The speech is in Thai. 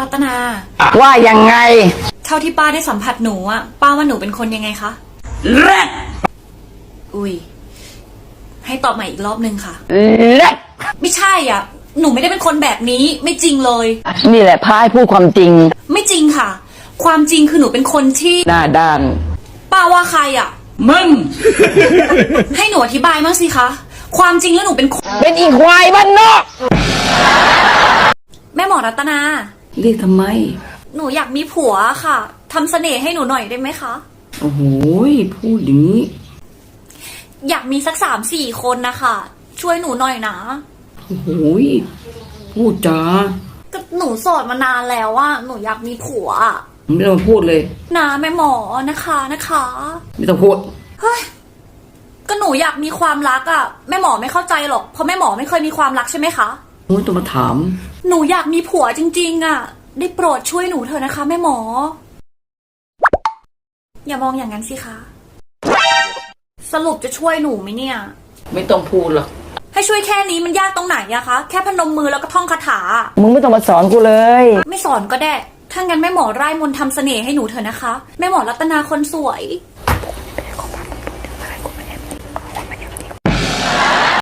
รัตนา ว่ายังไง เท่าที่ป้าได้สัมผัสหนูอะป้าว่าหนูเป็นคนยังไงคะเล็ดอุ้ยให้ตอบใหม่อีกรอบนึงค่ะเล็ดไม่ใช่อะ หนูไม่ได้เป็นคนแบบนี้ไม่จริงเลย นี่แหละพายพูดความจริง ไม่จริงค่ะ ความจริงคือหนูเป็นคนที่หน้าด้านป้าว่าใครอะมึงให้หนูอธิบายบ้างสิคะความจริงแล้วหนูเป็นคนเป็นอีควายบ้านนอก แม่หมอรัตนา เรียกทำไม หนูอยากมีผัวค่ะทำเสน่ห์ให้หนูหน่อยได้ไหมคะ โอ้โหพูดอย่างนี้ อยากมีสักสามสี่คนนะคะช่วยหนูหน่อยนะ โอ้โหพูดจาก็หนูโสดมานานแล้วว่าหนูอยากมีผัวอะไม่ต้องพูดเลย นะแม่หมอนะคะนะคะ ไม่ต้องพูด เฮ้ย ก็หนูอยากมีความรักอะแม่หมอไม่เข้าใจหรอกเพราะแม่หมอไม่เคยมีความรักใช่ไหมคะ ไม่ต้องมาถาม หนูอยากมีผัวจริง ๆอะได้โปรดช่วยหนูเถอะนะคะ แม่หมอ อย่ามองอย่างนั้นสิคะ สรุปจะช่วยหนูไหมเนี่ย ไม่ต้องพูดหรอก ให้ช่วยแค่นี้มันยากตรงไหนอะคะ แค่พนมมือแล้วก็ท่องคาถา มึงไม่ต้องมาสอนกูเลย ไม่สอนก็ได้ ถ้างั้นแม่หมอไร้มนต์ทำเสน่ห์ให้หนูเถอะนะคะ แม่หมอรัตนาคนสวย